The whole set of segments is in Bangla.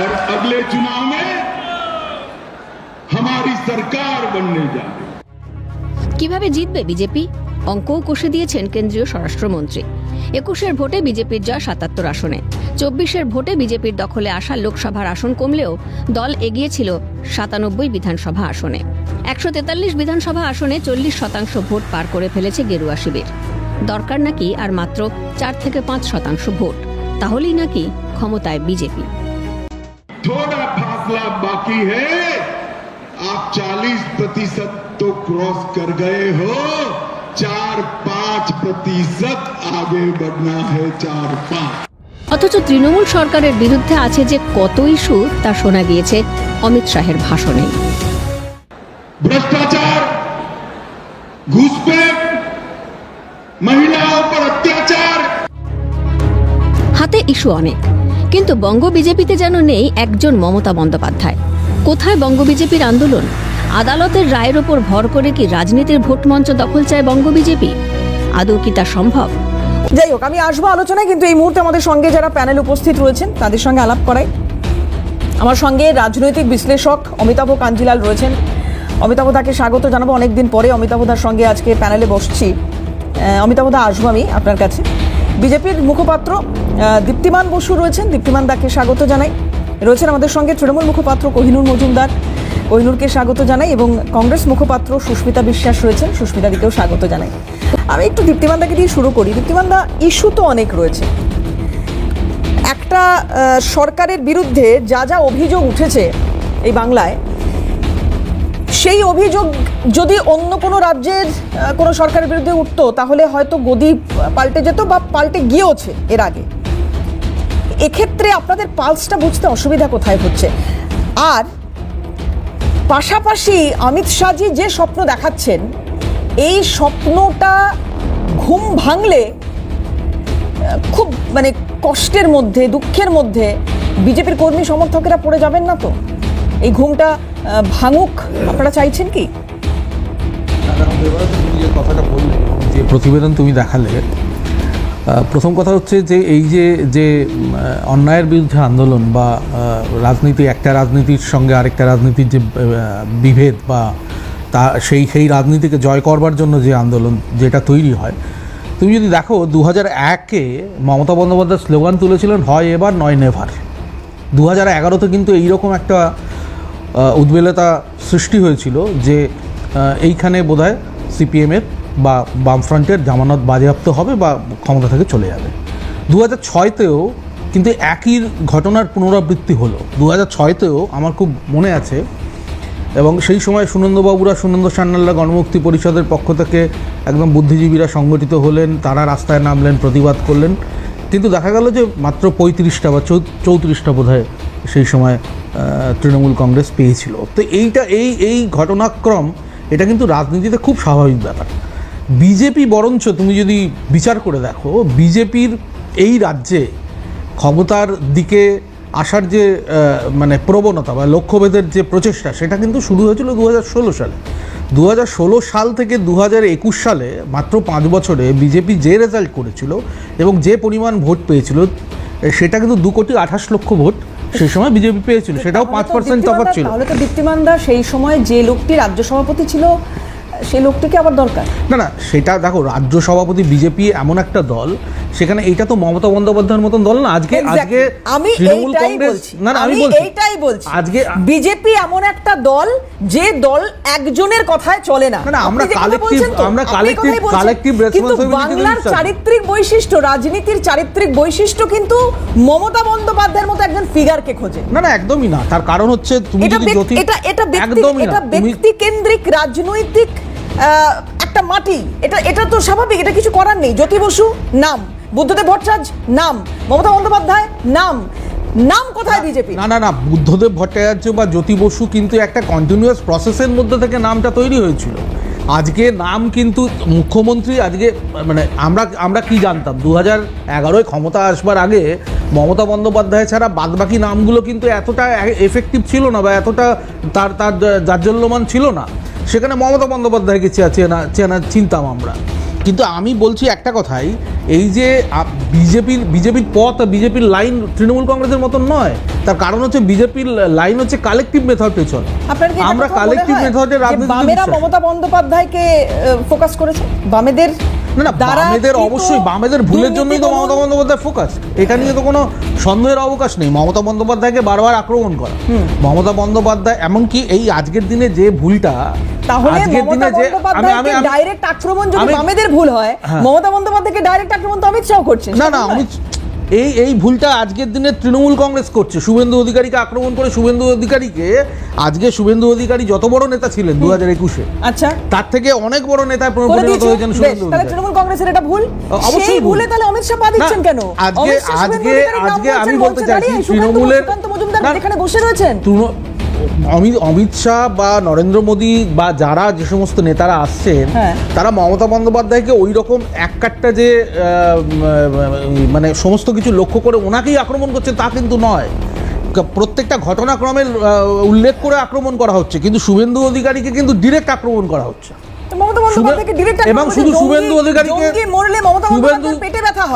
और अगले चुनाव में हमारी सरकार बनने जा रही है কিভাবে জিতবে বিজেপি অঙ্কও কষে দিয়েছেন কেন্দ্রীয় স্বরাষ্ট্রমন্ত্রী একুশের ভোটে বিজেপির জয় সাতাত্তর আসনে চব্বিশের ভোটে বিজেপির দখলে আসা লোকসভার আসন কমলেও দল এগিয়েছিল সাতানব্বই বিধানসভা আসনে একশো তেতাল্লিশ বিধানসভা আসনে চল্লিশ শতাংশ ভোট পার করে ফেলেছে গেরুয়া শিবির দরকার নাকি আর মাত্র চার থেকে পাঁচ শতাংশ ভোট তাহলেই নাকি ক্ষমতায় বিজেপি थोड़ा फासला बाकी है आप 40 प्रतिशत तो क्रॉस कर गए हो चार पांच प्रतिशत आगे बढ़ना है चार पांच অথচ তৃণমূল সরকারের বিরুদ্ধে আছে যে কত ইস্যু তা শোনা গিয়েছে অমিত শাহের ভাষণে भ्रष्टाचार घुसपैठ महिलाओं पर अत्याचार হাতে ইস্যু অনেক কিন্তু বঙ্গ বিজেপিতে যেন নেই একজন মমতা বন্দ্যোপাধ্যায়। কোথায় বঙ্গ বিজেপির আন্দোলন? আদালতের রায়ের ওপর ভর করে কি রাজনীতির ভোট মঞ্চ দখল চায় বঙ্গ বিজেপি? আদৌ কি তা সম্ভব? যাই হোক, আমি আসব আলোচনায়, কিন্তু এই মুহূর্তে আমাদের সঙ্গে যারা প্যানেল উপস্থিত রয়েছেন, তাদের সঙ্গে আলাপ করাই। আমার সঙ্গে রাজনৈতিক বিশ্লেষক অমিতাভ কাঞ্জিলাল রয়েছেন। অমিতাভ দাকে স্বাগত জানাব। অনেকদিন পরে অমিতাভ দার সঙ্গে আজকে প্যানেলে বসছি। অমিতাভ দা, আসব আমি আপনার কাছে। বিজেপির মুখপাত্র দীপ্তিমান বসু রয়েছেন। দীপ্তিমান দাকে স্বাগত জানাই। রয়েছেন আমাদের সঙ্গে তৃণমূল মুখপাত্র কোহিনুর মজুমদার। কোহিনুরকে স্বাগত জানাই এবং কংগ্রেস মুখপাত্র সুস্মিতা বিশ্বাস রয়েছেন। সুস্মিতা দিকেও স্বাগত জানাই। আমি একটু দীপ্তিমান দাকে দিয়ে শুরু করি। দীপ্তিমান দা, ইস্যু তো অনেক রয়েছে। একটা সরকারের বিরুদ্ধে যা যা অভিযোগ উঠেছে এই বাংলায় সেই অভিযোগ যদি অন্য কোনো রাজ্যের কোনো সরকারের বিরুদ্ধে উঠতো, তাহলে হয়তো গদি পাল্টে যেত বা পাল্টে গিয়েওছে এর আগে। এক্ষেত্রে আপনাদের পালসটা বুঝতে অসুবিধা কোথায় হচ্ছে? আর পাশাপাশি অমিত শাহজি যে স্বপ্ন দেখাচ্ছেন, এই স্বপ্নটা ঘুম ভাঙলে খুব মানে কষ্টের মধ্যে, দুঃখের মধ্যে বিজেপির কর্মী সমর্থকেরা পড়ে যাবেন না তো? এই ঘুমটা ভাঙুক, আপনারা চাইছেন কি? যে কথাটা বললে যে প্রতিবেদন তুমি দেখালে প্রথম কথা হচ্ছে যে এই যে যে অন্যায়ের বিরুদ্ধে আন্দোলন বা রাজনীতি, একটা রাজনীতির সঙ্গে আরেকটা রাজনীতির যে বিভেদ বা তা, সেই সেই রাজনীতিকে জয় করবার জন্য যে আন্দোলন যেটা তৈরি হয়, তুমি যদি দেখো দু হাজার একে মমতা বন্দ্যোপাধ্যায় স্লোগান তুলেছিলেন, হয় এবার, নয়, নেভার। দু হাজার এগারোতে কিন্তু এইরকম একটা উদ্বেলতা সৃষ্টি হয়েছিল যে এইখানে বোধহয় সিপিএমের বা বামফ্রন্টের জামানত বাজেয়াপ্ত হবে বা ক্ষমতা থেকে চলে যাবে। দু হাজার ছয়তেও কিন্তু একই ঘটনার পুনরাবৃত্তি হলো। দু হাজার ছয়তেও আমার খুব মনে আছে এবং সেই সময় সুনন্দবাবুরা, সুনন্দ সান্যালরা গণমুক্তি পরিষদের পক্ষ থেকে একদম বুদ্ধিজীবীরা সংগঠিত হলেন, তারা রাস্তায় নামলেন, প্রতিবাদ করলেন। কিন্তু দেখা গেল যে মাত্র পঁয়ত্রিশটা বা চৌত্রিশটা বোধ সেই সময় তৃণমূল কংগ্রেস পেয়েছিল। তো এইটা, এই এই ঘটনাক্রম, এটা কিন্তু রাজনীতিতে খুব স্বাভাবিক ব্যাপার। বিজেপি বরঞ্চ তুমি যদি বিচার করে দেখো, বিজেপির এই রাজ্যে ক্ষমতার দিকে আসার যে মানে প্রবণতা বা লক্ষ্যভেদের যে প্রচেষ্টা, সেটা কিন্তু শুরু হয়েছিল দু হাজার ষোলো সালে। দু হাজার ষোলো সাল থেকে দু হাজার একুশ সালে মাত্র পাঁচ বছরে বিজেপি যে রেজাল্ট করেছিল এবং যে পরিমাণ ভোট পেয়েছিল, সেটা কিন্তু দু কোটি আঠাশ লক্ষ ভোট। সেই সময় বিজেপি পেয়েছিল সেটাও পাঁচ পার্সেন্ট তফাৎ ছিল। তাহলে তো দীপ্তিমান দা সেই সময় যে লোকটি রাজ্য সভাপতি ছিল সেই লোকটিকে আবার দরকার। না না সেটা দেখো রাজ্য সভাপতি বিজেপি এমন একটা দল সেখানে এইটা তো মমতা বন্দ্যোপাধ্যায়ের মতন দল না। আজকে আজকে আমি এইটাই বলছি। না আমি এইটাই বলছি। আজকে বিজেপি এমন একটা দল যে দল একজনের কথায় চলে না। না, আমরা তো, আমরা বলছেন। collective কিন্তু বাংলার চারিত্রিক বৈশিষ্ট্য রাজনীতির চারিত্রিক বৈশিষ্ট্য কিন্তু মমতা বন্দ্যোপাধ্যায়ের মতো একজন ফিগারকে খোঁজে। না না একদমই না। তার কারণ হচ্ছে তুমি এটা যদি জ্যোতি এটা এটা ব্যক্তি এটা ব্যক্তি কেন্দ্রিক রাজনৈতিক আহ, একটা মাটি। এটা এটা তো স্বাভাবিক এটা কিছু করার নেই। জ্যোতি বসু নাম। বুদ্ধদেব ভট্টাচার্য নাম। মমতা বন্দ্যোপাধ্যায় নাম। নাম কোথায় বিজেপি? না না না বুদ্ধদেব ভট্টাচার্য বা জ্যোতি বসু কিন্তু একটা কন্টিনিউয়াস প্রসেসের মধ্যে থেকে নামটা তৈরি হয়েছিল। আজকে নাম কিন্তু মুখ্যমন্ত্রী আজকে মানে আমরা আমরা কি জানতাম? দু হাজার এগারোয় ক্ষমতা আসবার আগে মমতা বন্দ্যোপাধ্যায় ছাড়া বাদবাকি নামগুলো কিন্তু এতটা এফেক্টিভ ছিল না বা এতটা তার তার জাজ্জল্যমান ছিল না। সেখানে মমতা বন্দ্যোপাধ্যায়কে চেনা চেনা চেনা চিনতাম আমরা। কিন্তু আমি বলছি একটা কথাই এই যে বিজেপির বিজেপির পথ বিজেপির লাইন তৃণমূল কংগ্রেসের মতন নয় তার কারণ হচ্ছে বিজেপির লাইন হচ্ছে কালেকটিভ মেথড পেছন। আমরা কালেকটিভ হয় মেথডে রাজনীতি বামেরা মমতা বন্দ্যোপাধ্যায়কে ফোকাস করেছে? বামেদের না না বামেদের অবশ্যই বামেদের ভুলের জন্যই তো মমতা বন্দ্যোপাধ্যায় ফোকাস এটা নিয়ে তো কোনো সন্দেহের অবকাশ নেই। মমতা বন্দ্যোপাধ্যায়কে বারবার আক্রমণ করা। মমতা বন্দ্যোপাধ্যায় এমনকি এই আজকের দিনে যে ভুলটা তাহলে মমতা আমি আমি বন্দ্যোপাধ্যায়কে আমি- ডাইরেক্ট আক্রমণ যদি আমি- বামেদের ভুল হয় হ্যাঁ। মমতা বন্দ্যোপাধ্যায়কে ডাইরেক্ট আক্রমণ তো অমিত শাহ করছেন না না নয়? এই এই ভুলটা আজকের দিনে তৃণমূল কংগ্রেস করছে। শুভেন্দু অধিকারীকে আক্রমণ করে শুভেন্দু অধিকারীকে আজকে শুভেন্দু অধিকারী যত বড় নেতা ছিলেন দু হাজার একুশে আচ্ছা। তার থেকে অনেক বড় নেতা পরিণত হয়েছেন শুভেন্দু তৃণমূল কংগ্রেসের এটা ভুল? অবশ্যই ভুলে। তাহলে অমিত শাহ পা দিচ্ছেন কেন? আজকে- আজকে- আজকে আমি বলতে চাইছি, তৃণমূলের- মজুমদার এখানে বসে রয়েছেন? অমিত অমিত শাহ বা নরেন্দ্র মোদী বা যারা যে সমস্ত নেতারা আসছেন হ্যাঁ। তারা মমতা বন্দ্যোপাধ্যায়কে ওই রকম এক কাটটা যে মানে সমস্ত কিছু লক্ষ্য করে ওনাকেই আক্রমণ করছে তা কিন্তু নয়। প্রত্যেকটা ঘটনাক্রমের উল্লেখ করে আক্রমণ করা হচ্ছে কিন্তু শুভেন্দু অধিকারীকে কিন্তু ডিরেক্ট আক্রমণ করা হচ্ছে। এবং শুধু শুভেন্দু অধিকারীকে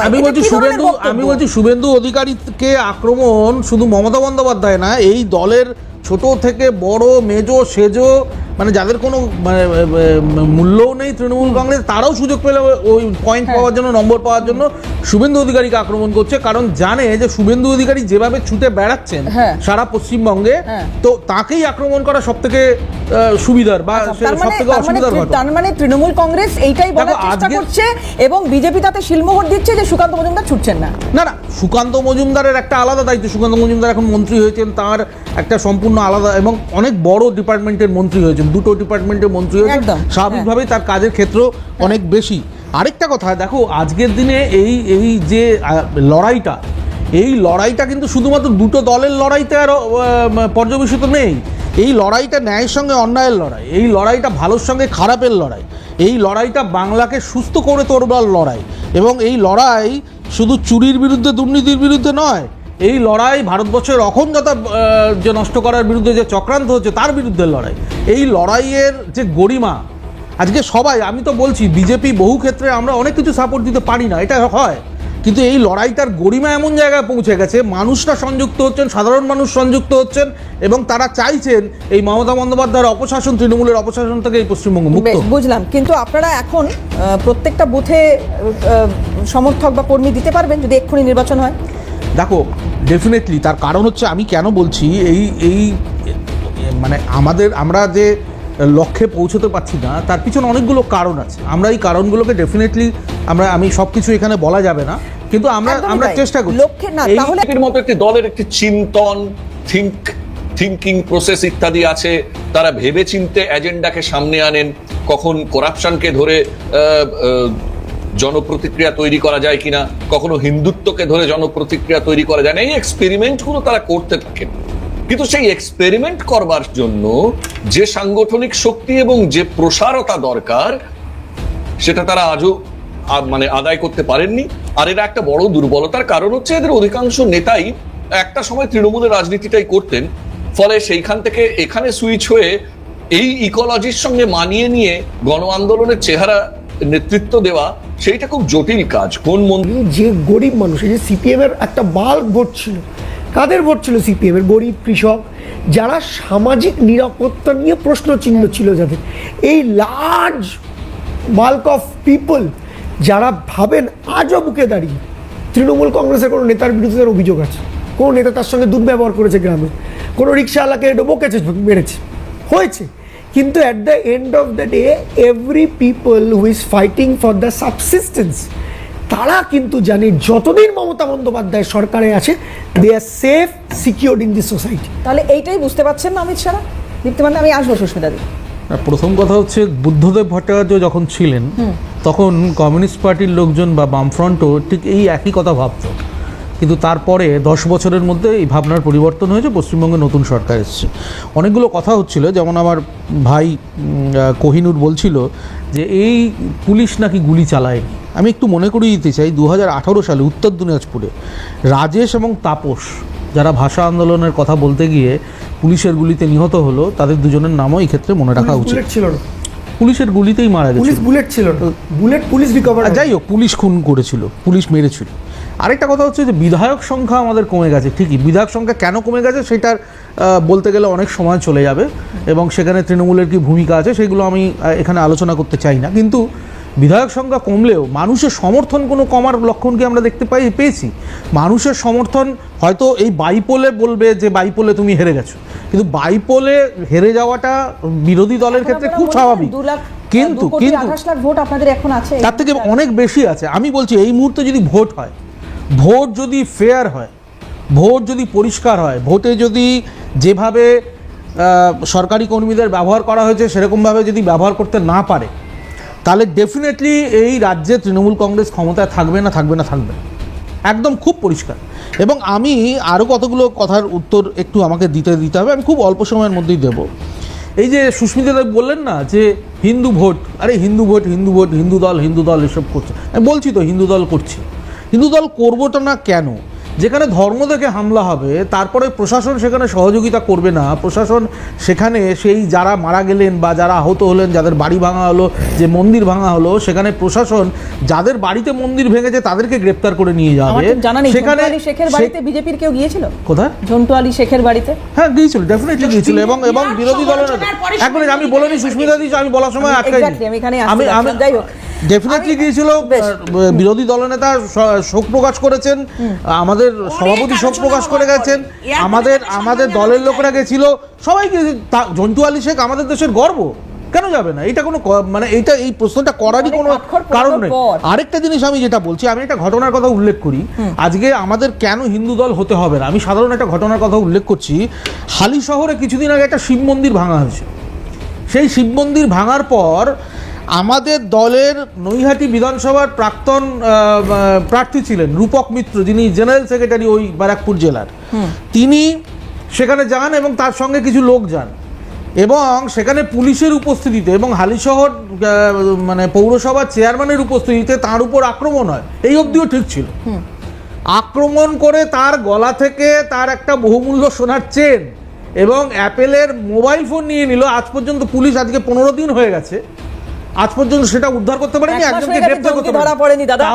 আমি বলছি শুভেন্দু আমি বলছি শুভেন্দু অধিকারীকে আক্রমণ শুধু মমতা বন্দ্যোপাধ্যায় না এই দলের ছোট থেকে বড় মেজো সেজো মানে যাদের কোনো মানে, মূল্যও নেই তৃণমূল কংগ্রেস তারাও সুযোগ পেলে ওই পয়েন্ট হ্যাঁ। পাওয়ার জন্য নম্বর পাওয়ার জন্য শুভেন্দু অধিকারীকে আক্রমণ করছে কারণ জানে যে শুভেন্দু অধিকারী যেভাবে ছুটে বেড়াচ্ছেন হ্যাঁ। সারা পশ্চিমবঙ্গে হ্যাঁ। তো তাকেই আক্রমণ করা সব থেকে সুবিধার বা সব মানে থেকে মানে অসুবিধার তার মানে তৃণমূল কংগ্রেস এইটাই বলার চেষ্টা করছে এবং বিজেপি তাতে শিলমোহর দিচ্ছে যে সুকান্ত মজুমদার ছুটছেন না না না সুকান্ত মজুমদারের একটা আলাদা দায়িত্ব সুকান্ত মজুমদার এখন মন্ত্রী হয়েছেন তার একটা সম্পূর্ণ আলাদা এবং অনেক বড় ডিপার্টমেন্টের মন্ত্রী হয়েছেন দুটো ডিপার্টমেন্টের মন্ত্রী হয়েছেন। স্বাভাবিকভাবেই তার কাজের ক্ষেত্র অনেক বেশি। আরেকটা কথা দেখো আজকের দিনে এই এই যে লড়াইটা এই লড়াইটা কিন্তু শুধুমাত্র দুটো দলের লড়াইতে আর আহ, পর্যবেসিত নেই। এই লড়াইটা ন্যায়ের সঙ্গে অন্যায়ের লড়াই এই লড়াইটা ভালোর সঙ্গে খারাপের লড়াই এই লড়াইটা বাংলাকে সুস্থ করে তোরবার লড়াই এবং এই লড়াই শুধু চুরির বিরুদ্ধে দুর্নীতির বিরুদ্ধে নয় এই লড়াই ভারতবর্ষের অখণ্ডতা যে নষ্ট করার বিরুদ্ধে যে চক্রান্ত হচ্ছে, তার বিরুদ্ধে লড়াই। এই লড়াইয়ের যে গরিমা, আজকে সবাই, আমি তো বলছি, বিজেপি বহু ক্ষেত্রে আমরা অনেক কিছু সাপোর্ট দিতে পারি না, এটা হয়। কিন্তু এই লড়াইটার গরিমা এমন জায়গায় পৌঁছে গেছে, মানুষরা সংযুক্ত হচ্ছেন, সাধারণ মানুষ সংযুক্ত হচ্ছেন, এবং তারা চাইছেন এই মমতা বন্দ্যোপাধ্যায়ের অপশাসন, তৃণমূলের অপশাসন থেকে এই পশ্চিমবঙ্গ বুঝলাম। কিন্তু আপনারা এখন প্রত্যেকটা বুথে সমর্থক বা কর্মী দিতে পারবেন, যদি এক্ষুনি নির্বাচন হয়? দেখো ডেফিনেটলি তার কারণ হচ্ছে আমি কেন বলছি এই এই মানে আমাদের আমরা যে লক্ষ্যে পৌঁছতে পারছি না তার পিছনে অনেকগুলো কারণ আছে। আমরা এই কারণগুলোকে ডেফিনেটলি আমরা আমি সব কিছু এখানে বলা যাবে না কিন্তু আমরা আমরা চেষ্টা করি লক্ষ্যে না তাহলে বিজেপির মতো একটি দলের একটি চিন্তন থিঙ্ক থিঙ্কিং প্রসেস ইত্যাদি আছে। তারা ভেবে চিনতে এজেন্ডাকে সামনে আনেন। কখন করাপশনকে ধরে জনপ্রতিক্রিয়া তৈরি করা যায় কিনা, কখনো হিন্দুত্বকে ধরে জনপ্রতিক্রিয়া তৈরি করা যায় না, এই এক্সপেরিমেন্টগুলো তারা করতে থাকেন। কিন্তু সেই এক্সপেরিমেন্ট করবার জন্য যে সাংগঠনিক শক্তি এবং যে প্রসারতা দরকার, সেটা তারা আজও মানে আদায় করতে পারেননি। আর এরা একটা বড় দুর্বলতার কারণ হচ্ছে এদের অধিকাংশ নেতাই একটা সময় তৃণমূলের রাজনীতিটাই করতেন, ফলে সেইখান থেকে এখানে সুইচ হয়ে এই ইকোলজির সঙ্গে মানিয়ে নিয়ে গণ আন্দোলনের চেহারা, নেতৃত্ব দেওয়া সেইটা খুব জটিল কাজ। কোন মন্ত্রী যে গরিব মানুষ যে সিপিএম এর একটা বাল্ক ভোট ছিল, কাদের ভোট ছিল সিপিএম এর? গরিব কৃষক, যারা সামাজিক নিরাপত্তা নিয়ে প্রশ্ন চিহ্ন ছিল যাদের। এই লার্জ বাল্ক অফ পিপল যারা ভাবেন আজও বুকে দাঁড়িয়ে, তৃণমূল কংগ্রেসের কোনো নেতার বিরুদ্ধে তার অভিযোগ আছে? কোনো নেতা তার সঙ্গে দুর্ব্যবহার করেছে গ্রামে? কোনো রিক্সাওয়ালাকে বকেছে মেরেছে? হয়েছে। কিন্তু at the end of the day every people who is fighting for the subsistence তারা কিন্তু জানে যতদিন মমতা বন্দ্যোপাধ্যায় সরকারে আছে they are safe secured in this society তাহলে এইটাই বুঝতে পারছেন না অমিত শাহ দীপ্তিমান আমি আসব সুস্মিতা দি। আর প্রথম কথা হচ্ছে বুদ্ধদেব ভট্টাচার্য যখন ছিলেন তখন কমিউনিস্ট পার্টির লোকজন বা বামফ্রন্টও ঠিক এই একই কথা ভাবতো। কিন্তু তারপরে দশ বছরের মধ্যে এই ভাবনার পরিবর্তন হয়েছে পশ্চিমবঙ্গে নতুন সরকার এসছে। অনেকগুলো কথা হচ্ছিল যেমন আমার ভাই কোহিনুর বলছিল যে এই পুলিশ নাকি গুলি চালায়নি। আমি একটু মনে করিয়ে দিতে চাই দুহাজার আঠারো সালে উত্তর দিনাজপুরে রাজেশ এবং তাপস যারা ভাষা আন্দোলনের কথা বলতে গিয়ে পুলিশের গুলিতে নিহত হলো তাদের দুজনের নামও এই ক্ষেত্রে মনে রাখা উচিত। ছিল না। পুলিশের গুলিতেই মারা পুলিশ গেছে বুলেট ছিল না। বুলেট পুলিশ রিকভার যাই হোক পুলিশ খুন করেছিল পুলিশ মেরেছিল। আরেকটা কথা হচ্ছে যে বিধায়ক সংখ্যা আমাদের কমে গেছে ঠিকই। বিধায়ক সংখ্যা কেন কমে গেছে সেটার বলতে গেলে অনেক সময় চলে যাবে এবং সেখানে তৃণমূলের কি ভূমিকা আছে সেগুলো আমি এখানে আলোচনা করতে চাই না। কিন্তু বিধায়ক সংখ্যা কমলেও মানুষের সমর্থন কোনো কমার লক্ষণ কি আমরা দেখতে পাই পেয়েছি। মানুষের সমর্থন হয়তো এই বাইপোলে বলবে যে বাইপোলে তুমি হেরে গেছো। কিন্তু বাইপোলে হেরে যাওয়াটা বিরোধী দলের ক্ষেত্রে খুব স্বাভাবিক। কিন্তু কিন্তু তার থেকে অনেক বেশি আছে। আমি বলছি এই মুহূর্তে যদি ভোট হয় ভোট যদি ফেয়ার হয়, ভোট যদি পরিষ্কার হয়, ভোটে যদি যেভাবে সরকারি কর্মীদের ব্যবহার করা হয়েছে, সেরকমভাবে যদি ব্যবহার করতে না পারে, তাহলে ডেফিনেটলি এই রাজ্যে তৃণমূল কংগ্রেস ক্ষমতায় থাকবে না থাকবে না, থাকবে একদম খুব পরিষ্কার। এবং আমি আরও কতগুলো কথার উত্তর একটু আমাকে দিতে দিতে হবে, আমি খুব অল্প সময়ের মধ্যেই দেব। এই যে সুস্মিতা দেব বললেন না যে, হিন্দু ভোট, আরে হিন্দু ভোট হিন্দু ভোট, হিন্দু দল হিন্দু দল এসব করছে। আমি বলছি তো, হিন্দু দল করছি। হিন্দু দল করবোটা না কেন? যেখানে ধর্ম থেকে হামলা হবে তারপরে প্রশাসন সেখানে সহযোগিতা করবে না। প্রশাসন সেখানে সেই যারা মারা গেলেন বা যারা আহত হলেন যাদের বাড়ি ভাঙা হলো যে মন্দির ভাঙা হলো সেখানে প্রশাসন যাদের বাড়িতে মন্দির ভেঙেছে তাদেরকে গ্রেপ্তার করে নিয়ে যাবে। সেখানে শেখের বাড়িতে বিজেপির কেউ গিয়েছিল? কোথায়? ঝন্টু আলী শেখের বাড়িতে? হ্যাঁ গিয়েছিল ডেফিনেটলি গিয়েছিল। এবং এবং বিরোধী দলের এক মিনিট আমি বলিনি সুস্মিতা দিস আমি বলার সময় আমি আটকাই আমি এখানে আমি আমি যাই হোক। ডেফিনেটলি গিয়েছিল বিরোধী দলনেতা শোক প্রকাশ করেছেন আমাদের সভাপতি শোক প্রকাশ করে গেছেন আমাদের আমাদের দলের লোকরা গেছিল সবাই গিয়েছে তা- জন্টু আলী শেখ আমাদের দেশের গর্ব। কেন যাবে না? এটা কোনো মানে এইটা এই প্রশ্নটা করারই কোনো কারণ নেই। আরেকটা জিনিস আমি যেটা বলছি আমি একটা ঘটনার কথা উল্লেখ করি। আজকে আমাদের কেন হিন্দু দল হতে হবে না? আমি সাধারণ একটা ঘটনার কথা উল্লেখ করছি। হালি শহরে কিছুদিন আগে একটা শিব মন্দির ভাঙা হয়েছে। সেই শিব মন্দির ভাঙার পর আমাদের দলের নৈহাটি বিধানসভার প্রাক্তন প্রার্থী ছিলেন রূপক মিত্র যিনি জেনারেল সেক্রেটারি ওই ব্যারাকপুর জেলার। তিনি সেখানে যান এবং তার সঙ্গে কিছু লোক যান এবং সেখানে পুলিশের উপস্থিতিতে এবং হালিশহর মানে পৌরসভার চেয়ারম্যানের উপস্থিতিতে তার উপর আক্রমণ হয়। এই অবধিও ঠিক ছিল। আক্রমণ করে তার গলা থেকে তার একটা বহুমূল্য সোনার চেন এবং অ্যাপেলের মোবাইল ফোন নিয়ে নিল। আজ পর্যন্ত পুলিশ আজকে পনেরো দিন হয়ে গেছে। আজ পর্যন্ত সেটা উদ্ধার করতে পারেনি একজনকে গ্রেফতার গ্রেপ্তার করতে পারেনি। দাদা।